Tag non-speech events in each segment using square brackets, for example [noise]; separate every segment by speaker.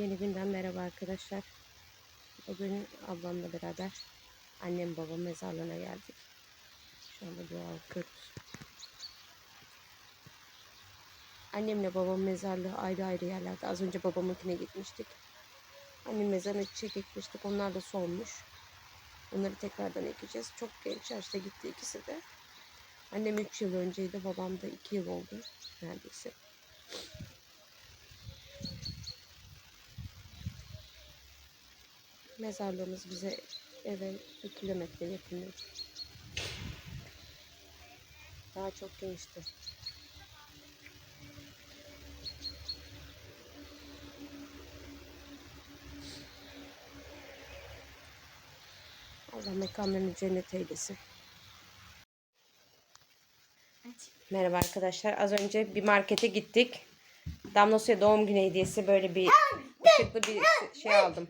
Speaker 1: Yeni günden merhaba arkadaşlar. Bugün ablamla beraber annem babam mezarlığına geldik. Şu anda dua okuyoruz. Annemle babam mezarlığı ayrı ayrı yerlerde. Az önce babamınkine gitmiştik. Annem mezarına çiçek ekmiştik. Onlar da solmuş. Onları tekrardan ekeceğiz. Çok genç yaşta gitti ikisi de. Annem 3 yıl önceydi. Babam da 2 yıl oldu neredeyse. Mezarlığımız bize eve bir kilometre yakındır. Daha çok gençti. Allah mekanlarını cennet eylesin. Merhaba arkadaşlar. Az önce bir markete gittik. Damlosya doğum günü hediyesi böyle bir ışıklı bir şey aldım.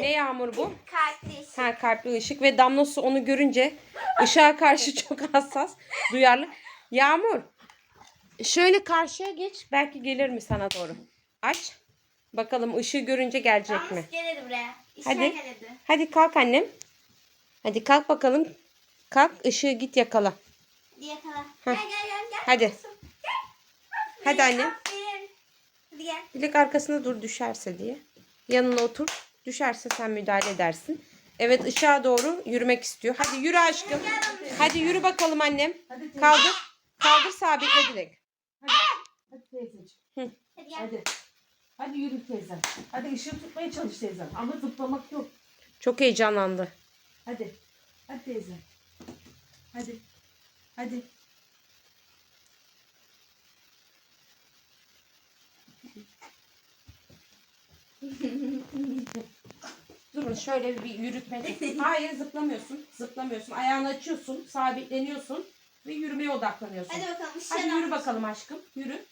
Speaker 1: Ne yağmur bu?
Speaker 2: Kardeş.
Speaker 1: Ha kalpli ışık ve damlosu onu görünce ışığa karşı [laughs] çok hassas, duyarlı. Yağmur. Şöyle karşıya geç. Belki gelir mi sana doğru? Aç. Bakalım ışığı görünce gelecek mi?
Speaker 2: Yalnız geledi buraya. İşe
Speaker 1: Hadi.
Speaker 2: geledi.
Speaker 1: Hadi kalk annem. Hadi kalk bakalım. Kalk ışığı git yakala.
Speaker 2: Diye kala. Gel gel gel gel.
Speaker 1: Hadi.
Speaker 2: Gel.
Speaker 1: Hadi annem.
Speaker 2: aferin. Hadi gel.
Speaker 1: Dilek arkasında dur düşerse diye. Yanına otur. Düşerse sen müdahale edersin. Evet ışığa doğru yürümek istiyor. Hadi yürü aşkım. Hadi yürü bakalım annem. Kaldır. Kaldır sabitle Dilek.
Speaker 3: Hadi teyzeciğim.
Speaker 2: Hadi.
Speaker 3: Hadi yürü teyzem. Hadi ışığı tutmaya çalış teyzem. Ama zıplamak yok.
Speaker 1: Çok heyecanlandı.
Speaker 3: Hadi. Hadi teyzem. Hadi. Hadi.
Speaker 1: Durun şöyle bir yürütme. Hayır zıplamıyorsun. Zıplamıyorsun. Ayağını açıyorsun. Sabitleniyorsun. Ve yürümeye odaklanıyorsun.
Speaker 2: Hadi bakalım.
Speaker 1: Hadi
Speaker 2: işe
Speaker 1: yürü
Speaker 2: bak.
Speaker 1: bakalım aşkım. Yürü.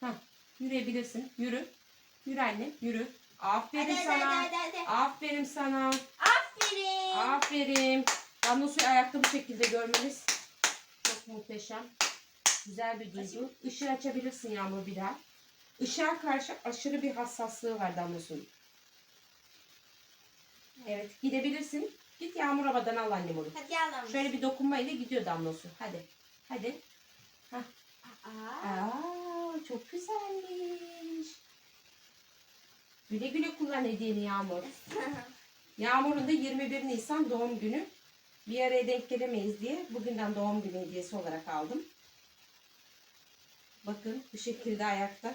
Speaker 1: Hah, yürüyebilirsin. Yürü. Yürü annem. Yürü. Aferin
Speaker 2: Hadi hadi
Speaker 1: sana.
Speaker 2: hadi hadi. hadi.
Speaker 1: Aferin sana.
Speaker 2: Aferin.
Speaker 1: Aferin. Damla ayakta bu şekilde görmeniz çok muhteşem. Güzel bir duygu. Işığı açabilirsin Yağmur bir daha. Işığa karşı aşırı bir hassaslığı var Damla suyun. Evet gidebilirsin. Git Yağmur havadan al annem onu.
Speaker 2: Hadi gel lan.
Speaker 1: Şöyle bir dokunmayla gidiyor Damla su. Hadi. Hadi.
Speaker 2: Aa.
Speaker 1: Aa, çok güzelmiş. Güle güle kullan hediyeni Yağmur. [laughs] Yağmur'un da 21 Nisan doğum günü. Bir araya denk gelemeyiz diye bugünden doğum günü hediyesi olarak aldım. Bakın bu şekilde ayakta.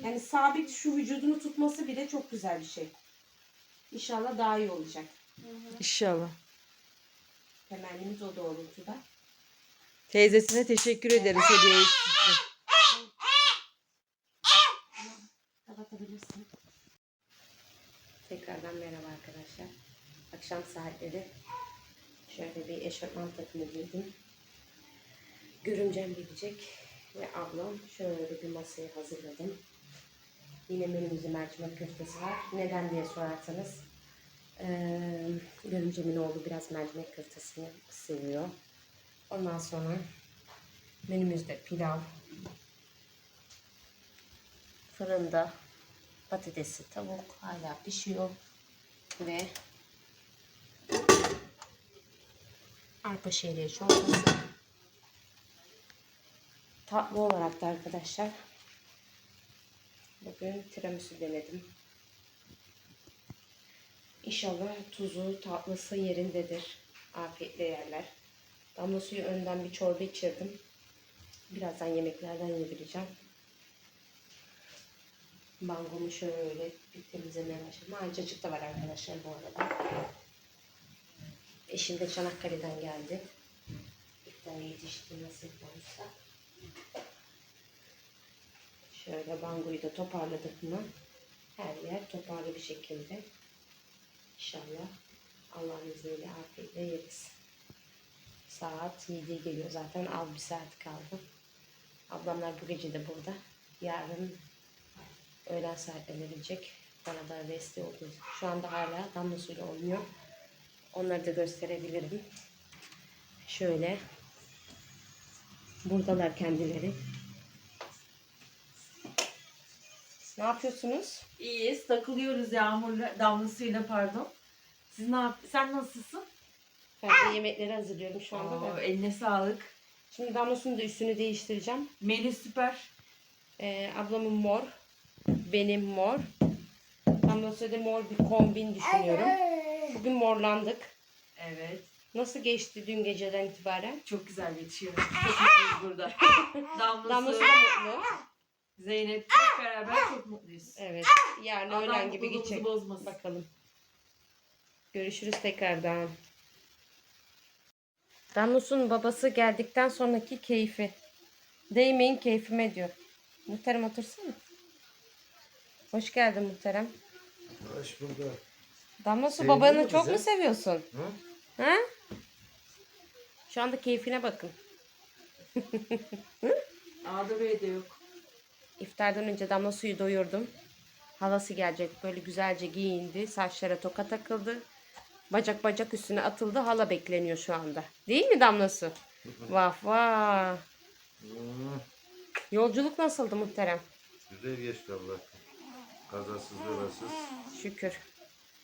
Speaker 1: Yani sabit şu vücudunu tutması bile çok güzel bir şey. İnşallah daha iyi olacak.
Speaker 3: İnşallah.
Speaker 1: Temennimiz o doğrultuda.
Speaker 3: Teyzesine teşekkür ederiz hediye için.
Speaker 1: Kapatabilirsin. Tekrardan merhaba arkadaşlar. Akşam saatleri şöyle bir eşofman takımı giydim. Görümcem gelecek ve ablam şöyle bir masayı hazırladım. Yine menümüzde mercimek köftesi var. Neden diye sorarsanız eee görümcemin oğlu biraz mercimek köftesini seviyor. Ondan sonra menümüzde pilav, fırında patatesi, tavuk hala pişiyor ve arpa şehriye çorbası. Tatlı olarak da arkadaşlar bugün tiramisu denedim. İnşallah tuzu, tatlısı yerindedir. Afiyetle yerler. Damla suyu önden bir çorba içirdim. Birazdan yemeklerden yedireceğim. Bangomu şöyle bir temizlemeye başladım. Ha, cacık da var arkadaşlar bu arada. Eşim de Çanakkale'den geldi. İftar yetişti nasip olursa. Şöyle bangoyu da toparladık mı? Her yer toparlı bir şekilde. İnşallah Allah'ın izniyle afiyetle yeriz. Saat 7'ye geliyor zaten. Az bir saat kaldı. Ablamlar bu gece de burada. Yarın öğlen saatlerine gelecek. Bana da desteği oldu. Şu anda hala damla suyla oynuyor. Onları da gösterebilirim. Şöyle. Buradalar kendileri. Ne yapıyorsunuz?
Speaker 3: İyiyiz. Takılıyoruz yağmurla damlasıyla pardon. Siz ne yap Sen nasılsın?
Speaker 1: Ben de yemekleri hazırlıyorum şu anda
Speaker 3: Oo,
Speaker 1: da.
Speaker 3: eline sağlık.
Speaker 1: Şimdi Damla'sının da üstünü değiştireceğim.
Speaker 3: Melih süper.
Speaker 1: Ee, ablamın mor. Benim mor. Damla'sı da mor bir kombin düşünüyorum. Bugün morlandık.
Speaker 3: Evet.
Speaker 1: Nasıl geçti dün geceden itibaren?
Speaker 3: Çok güzel geçiyor. Çok mutluyuz burada. [laughs] Damlası,
Speaker 1: Damlası da mutlu.
Speaker 3: Zeynep hep beraber çok mutluyuz.
Speaker 1: Evet. Yarın
Speaker 3: Allah
Speaker 1: öğlen gibi
Speaker 3: mutluluğumuzu
Speaker 1: geçecek.
Speaker 3: bozmasın.
Speaker 1: Bakalım. Görüşürüz tekrardan. Damlus'un babası geldikten sonraki keyfi. Değmeyin keyfime diyor. Muhterem otursana. Hoş geldin muhterem.
Speaker 4: Hoş bulduk.
Speaker 1: Damlusu
Speaker 4: Sevdin
Speaker 1: babanı
Speaker 4: mi
Speaker 1: çok
Speaker 4: bizi?
Speaker 1: mu seviyorsun?
Speaker 4: Hı?
Speaker 1: Ha? Şu anda keyfine bakın. [laughs]
Speaker 3: Ağda Bey de yok.
Speaker 1: İftardan önce damla suyu doyurdum. Halası gelecek böyle güzelce giyindi. Saçlara toka takıldı. Bacak bacak üstüne atıldı. Hala bekleniyor şu anda. Değil mi damlası? Vah vah. Yolculuk nasıldı muhterem?
Speaker 4: güzel geçti Allah. Kazasız belasız.
Speaker 1: Şükür.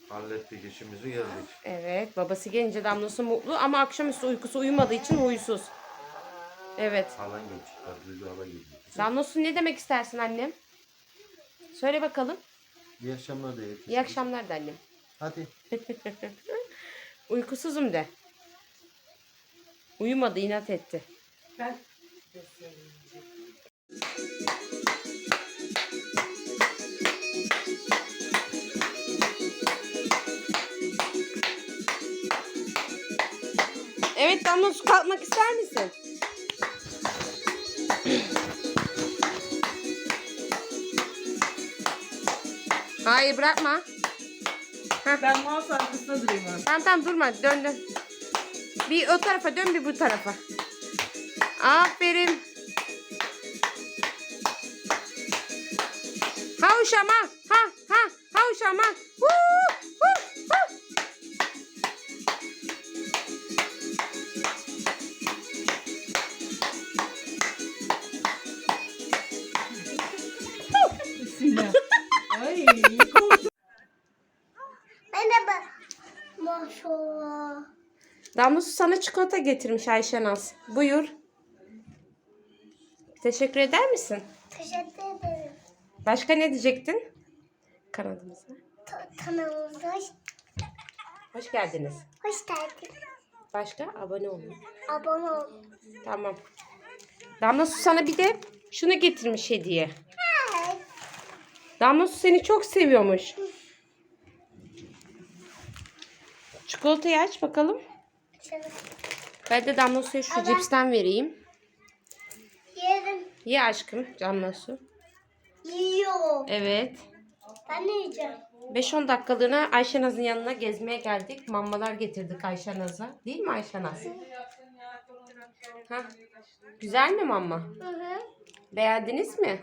Speaker 4: Hallettik işimizi geldik.
Speaker 1: Evet babası gelince damlası mutlu ama akşamüstü uykusu uyumadığı için huysuz. Evet.
Speaker 4: Halan geçti. Tatlıcı hala geldi.
Speaker 1: Damlası ne demek istersin annem? Söyle bakalım.
Speaker 4: İyi akşamlar da.
Speaker 1: İyi akşamlar da annem.
Speaker 4: Hadi. [laughs]
Speaker 1: Uykusuzum de. Uyumadı inat etti.
Speaker 3: Ben
Speaker 1: Evet Damla su kalkmak ister misin? Hayır bırakma.
Speaker 3: ben mouse arkasında durayım abi.
Speaker 1: Tamam tamam durma dön dön. Bir o tarafa dön bir bu tarafa. Aferin. Ha uşama. Ha ha ha uşama. Huu, Damla su sana çikolata getirmiş Ayşe Naz. Buyur. Teşekkür eder misin?
Speaker 2: Teşekkür ederim.
Speaker 1: Başka ne diyecektin? Kanalımıza.
Speaker 2: Ta- Kanalımıza hoş,
Speaker 1: Hoş geldiniz.
Speaker 2: hoş geldin.
Speaker 1: Başka? Abone olun.
Speaker 2: Abone ol.
Speaker 1: Tamam. Damla su sana bir de şunu getirmiş hediye. Damla su seni çok seviyormuş. Çikolatayı aç bakalım. Ben de Damla suya şu
Speaker 2: Ama-
Speaker 1: cipsten vereyim.
Speaker 2: yerim.
Speaker 1: Ye aşkım Damla su.
Speaker 2: Yiyor.
Speaker 1: Evet.
Speaker 2: Ben ne yiyeceğim?
Speaker 1: 5-10 dakikalığına Ayşe Naz'ın yanına gezmeye geldik. Mamalar getirdik Ayşe Naz'a. Değil mi Ayşe Naz? Ha? Güzel mi mama?
Speaker 2: Hı hı.
Speaker 1: Beğendiniz mi?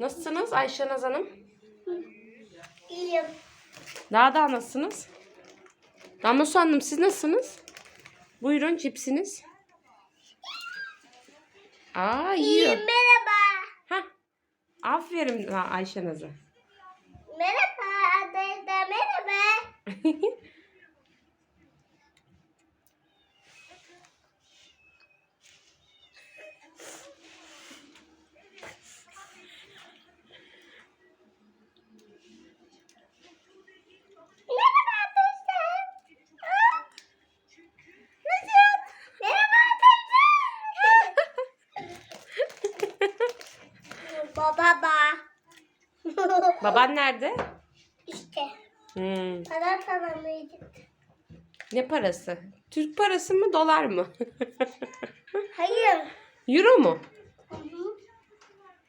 Speaker 1: Nasılsınız Ayşe Naz Hanım?
Speaker 2: İyiyim.
Speaker 1: Daha da nasılsınız? Damla Su Hanım siz nasılsınız? Buyurun cipsiniz. Aa yiyor.
Speaker 2: İyiyim. Merhaba.
Speaker 1: Hah. Aferin Ayşe Naz'a.
Speaker 2: Merhaba. Merhaba. Merhaba [laughs] arkadaşlar. Aa, Mesut. Merhaba arkadaşlar. Baba baba.
Speaker 1: Baban nerede?
Speaker 2: işte.
Speaker 1: Hmm.
Speaker 2: Para tanımıydı.
Speaker 1: Ne parası? Türk parası mı dolar mı? [laughs]
Speaker 2: Hayır.
Speaker 1: Euro mu?
Speaker 2: Hı hı.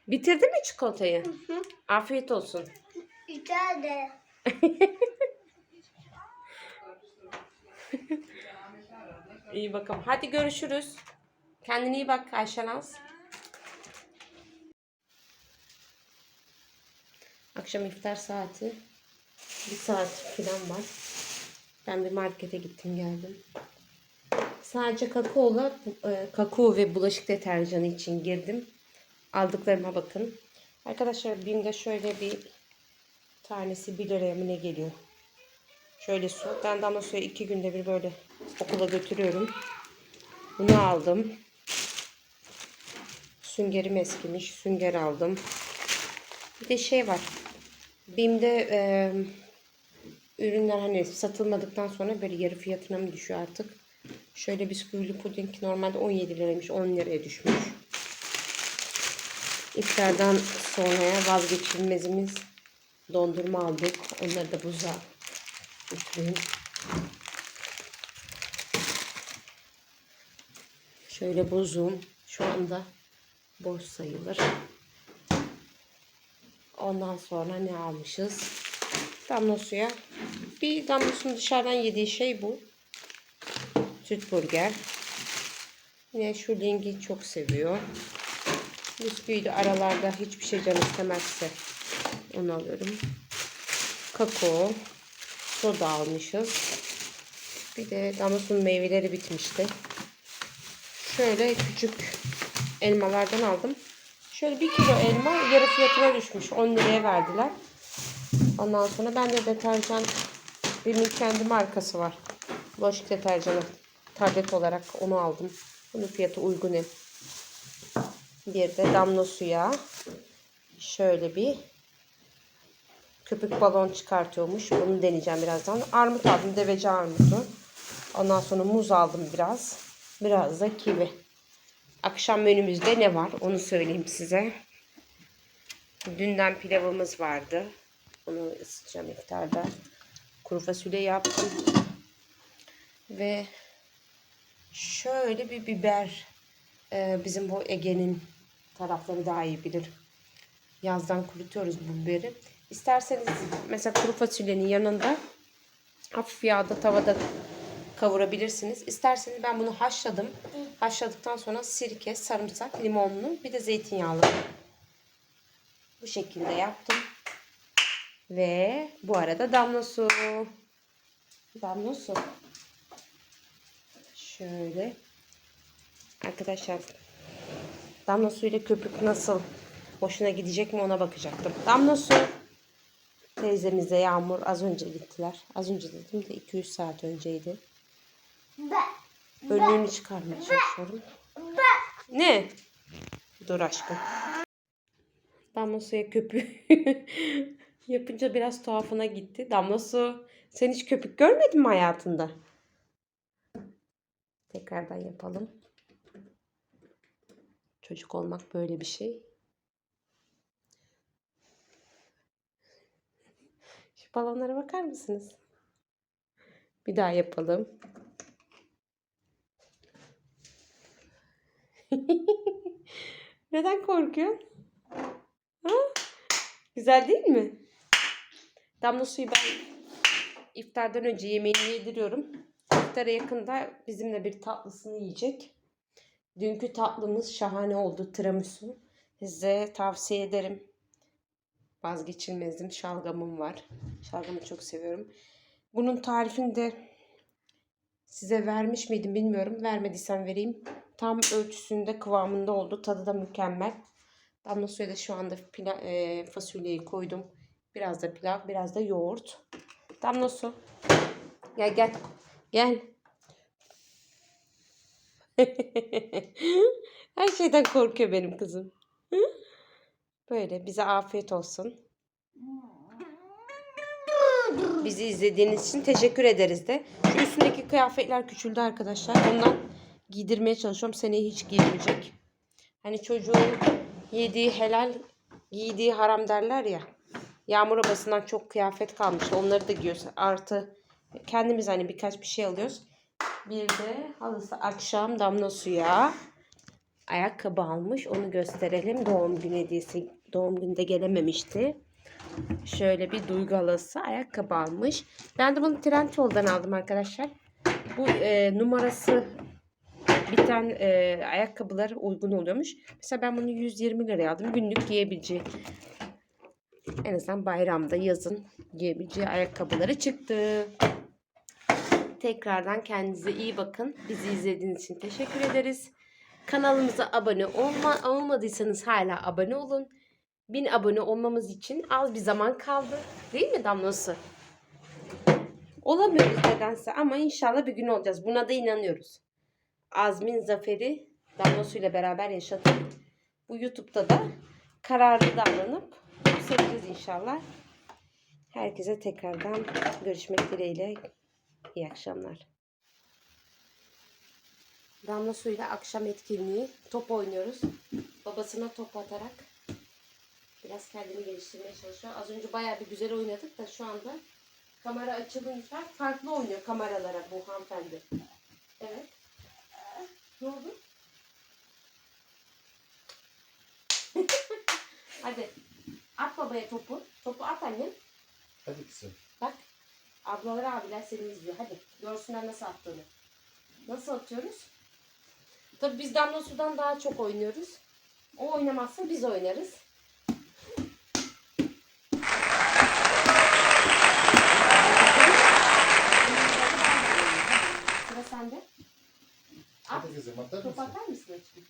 Speaker 1: Bitirdin mi çikolatayı?
Speaker 2: Hı.
Speaker 1: Afiyet olsun.
Speaker 2: Güzel de. [laughs]
Speaker 1: İyi bakalım. Hadi görüşürüz. Kendine iyi bak Ayşe Akşam iftar saati. Bir saat falan var. Ben bir markete gittim geldim. Sadece kakaola, e, kakao ve bulaşık deterjanı için girdim. Aldıklarıma bakın. Arkadaşlar BİM'de şöyle bir tanesi 1 liraya mı ne geliyor? Şöyle su. Ben damla suyu iki günde bir böyle okula götürüyorum. Bunu aldım. Süngerim eskimiş. Sünger aldım. Bir de şey var. BİM'de e, ürünler hani satılmadıktan sonra böyle yarı fiyatına mı düşüyor artık? Şöyle bisküvili puding normalde 17 liraymış 10 liraya düşmüş. İftardan sonraya vazgeçilmezimiz dondurma aldık. Onları da buza götüreyim. Şöyle buzum şu anda boş sayılır. Ondan sonra ne almışız? Damla suya. Bir damla suyun dışarıdan yediği şey bu. Süt burger. Yine şu lingi çok seviyor. Bisküvi de aralarda hiçbir şey can istemezse onu alırım. Kakao. Soda almışız. Bir de Damas'ın meyveleri bitmişti. Şöyle küçük elmalardan aldım. Şöyle bir kilo elma yarı fiyatına düşmüş. 10 liraya verdiler. Ondan sonra ben de deterjan benim kendi markası var. Bulaşık deterjanı tablet olarak onu aldım. Bunun fiyatı uygun. Bir de damla suya şöyle bir köpük balon çıkartıyormuş. Bunu deneyeceğim birazdan. Armut aldım. Deveci armutu. Ondan sonra muz aldım biraz. Biraz da kivi. Akşam menümüzde ne var onu söyleyeyim size. Dünden pilavımız vardı. Onu ısıtacağım iftarda. Kuru fasulye yaptım. Ve şöyle bir biber. Ee, bizim bu Ege'nin tarafları daha iyi bilir. Yazdan kurutuyoruz bu biberi. İsterseniz mesela kuru fasulyenin yanında hafif yağda tavada kavurabilirsiniz. İsterseniz ben bunu haşladım. Haşladıktan sonra sirke, sarımsak, limonlu bir de zeytinyağlı. Bu şekilde yaptım. Ve bu arada damla su. Damla su. Şöyle. Arkadaşlar damla suyla köpük nasıl hoşuna gidecek mi ona bakacaktım. Damla su. Teyzemizle Yağmur az önce gittiler. Az önce dedim de 200 saat önceydi. Önlüğünü çıkarmaya çalışıyorum. Ne? Dur aşkım. Damla suya köpüğü [laughs] yapınca biraz tuhafına gitti. Damla su sen hiç köpük görmedin mi hayatında? Tekrardan yapalım. Çocuk olmak böyle bir şey. Şu balonlara bakar mısınız? Bir daha yapalım. [laughs] Neden korkuyorsun? Ha? Güzel değil mi? Damla suyu ben iftardan önce yemeğini yediriyorum. İftara yakında bizimle bir tatlısını yiyecek. Dünkü tatlımız şahane oldu. Tiramisu. Size tavsiye ederim. Vazgeçilmezim. Şalgamım var. Şalgamı çok seviyorum. Bunun tarifini de size vermiş miydim bilmiyorum. Vermediysem vereyim. Tam ölçüsünde kıvamında oldu. Tadı da mükemmel. Damla suya da şu anda pila, e, fasulyeyi koydum. Biraz da pilav, biraz da yoğurt. Damla su. Gel gel. Gel. [laughs] Her şeyden korkuyor benim kızım. Böyle bize afiyet olsun. Bizi izlediğiniz için teşekkür ederiz de. Şu üstündeki kıyafetler küçüldü arkadaşlar. Ondan giydirmeye çalışıyorum. Seneye hiç giymeyecek. Hani çocuğun yediği helal, giydiği haram derler ya. Yağmur obasından çok kıyafet kalmıştı. Onları da giyiyoruz. Artı kendimiz hani birkaç bir şey alıyoruz. Bir de halısı akşam damla suya ayakkabı almış. Onu gösterelim. Doğum günü hediyesi. Doğum günde gelememişti. Şöyle bir duygu halısı ayakkabı almış. Ben de bunu Trendyol'dan aldım arkadaşlar. Bu e, numarası biten e, ayakkabılar uygun oluyormuş. Mesela ben bunu 120 liraya aldım. Günlük giyebileceği en azından bayramda yazın giyebileceği ayakkabıları çıktı. Tekrardan kendinize iyi bakın. Bizi izlediğiniz için teşekkür ederiz. Kanalımıza abone olma, olmadıysanız hala abone olun. bin abone olmamız için az bir zaman kaldı. Değil mi Damlası? Olamıyoruz nedense ama inşallah bir gün olacağız. Buna da inanıyoruz. Azmin zaferi Damlosu ile beraber yaşadık. Bu YouTube'da da kararlı davranıp yükseleceğiz inşallah. Herkese tekrardan görüşmek dileğiyle. İyi akşamlar. Damla suyla akşam etkinliği. Top oynuyoruz. Babasına top atarak biraz kendini geliştirmeye çalışıyor. Az önce bayağı bir güzel oynadık da şu anda kamera açılınca farklı oynuyor kameralara bu hanımefendi. Evet. Ne oldu? [laughs] Hadi. At babaya topu. Topu at annem.
Speaker 4: Hadi kızım.
Speaker 1: Bak. Ablalar abiler seni izliyor. Hadi. Görsünler nasıl attığını. Nasıl atıyoruz? Tabii biz damla sudan daha çok oynuyoruz. O oynamazsa biz oynarız.
Speaker 4: Hadi kızım atar
Speaker 1: Top
Speaker 4: mısın?
Speaker 1: atar mısın açık?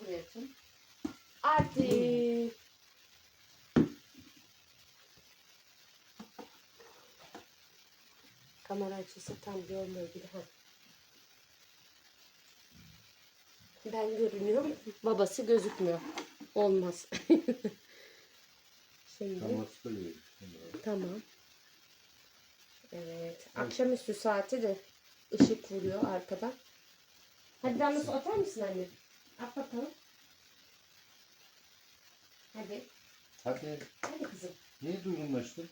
Speaker 1: Buraya atın. Artık. Kamera açısı tam görmüyor gibi. Ha. Ben görünüyorum. Babası gözükmüyor. Olmaz. [laughs] Şimdi
Speaker 4: Tamam
Speaker 1: tamam. Evet. Akşamüstü saati de ışık vuruyor arkadan. Hadi damla su atar mısın anne? At bakalım. Hadi.
Speaker 4: Hadi.
Speaker 1: Hadi kızım.
Speaker 4: Niye durgunlaştın?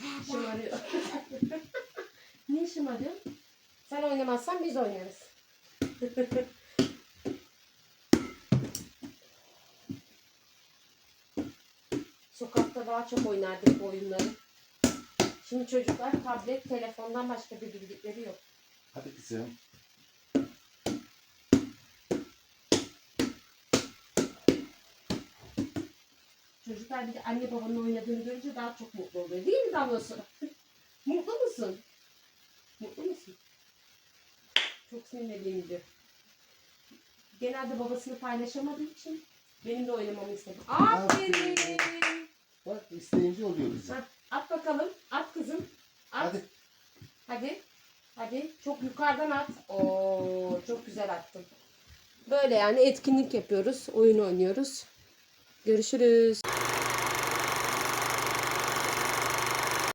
Speaker 4: [laughs]
Speaker 1: Şımarıyor. [laughs] Niye şımarıyor? Sen oynamazsan biz oynarız. [laughs] Sokakta daha çok oynardık bu oyunları. Şimdi çocuklar tablet, telefondan başka bir bildikleri yok.
Speaker 4: Hadi kızım.
Speaker 1: Çocuklar bir de anne babanın oynadığını görünce daha çok mutlu oluyor. Değil mi Damlası? [laughs] mutlu musun? Mutlu musun? Çok sinirliydi. Genelde babasını paylaşamadığı için benim de oynamamı istedi. Aferin.
Speaker 4: Bak isteyince oluyor.
Speaker 1: Hah, At bakalım. At kızım. At.
Speaker 4: Hadi.
Speaker 1: Hadi. Hadi. Çok yukarıdan at. Oo, çok güzel attın. Böyle yani etkinlik yapıyoruz. Oyun oynuyoruz. Görüşürüz.